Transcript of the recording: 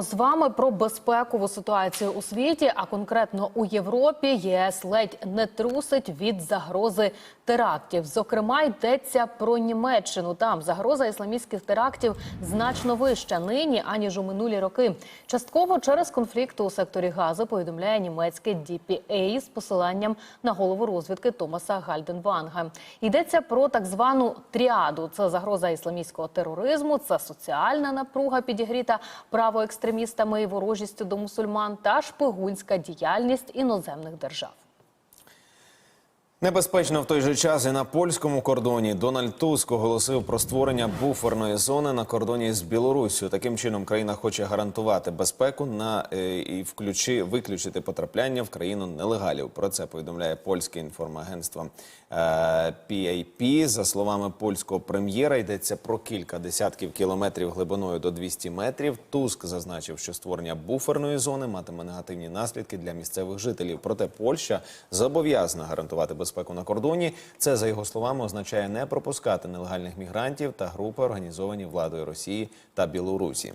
З вами про безпекову ситуацію у світі, а конкретно у Європі ЄС ледь не трусить від загрози терактів. Зокрема, йдеться про Німеччину. Там загроза ісламістських терактів значно вища нині аніж у минулі роки. Частково через конфлікт у секторі Газу повідомляє німецьке DPA з посиланням на голову розвідки Томаса Гальденванга. Йдеться про так звану тріаду. Це загроза ісламістського тероризму, це соціальна напруга підігріта правоекстремістами і ворожістю до мусульман та шпигунська діяльність іноземних держав. Небезпечно в той же час і на польському кордоні Дональд Туск оголосив про створення буферної зони на кордоні з Білоруссю. Таким чином країна хоче гарантувати безпеку на е, і включи виключити потрапляння в країну нелегалів. Про це повідомляє польське інформагентство е, PAP. За словами польського прем'єра, йдеться про кілька десятків кілометрів глибиною до 200 метрів. Туск зазначив, що створення буферної зони матиме негативні наслідки для місцевих жителів. Проте Польща зобов'язана гарантувати безпеку на кордоні. Це за його словами означає не пропускати нелегальних мігрантів та групи, організовані владою Росії та Білорусі.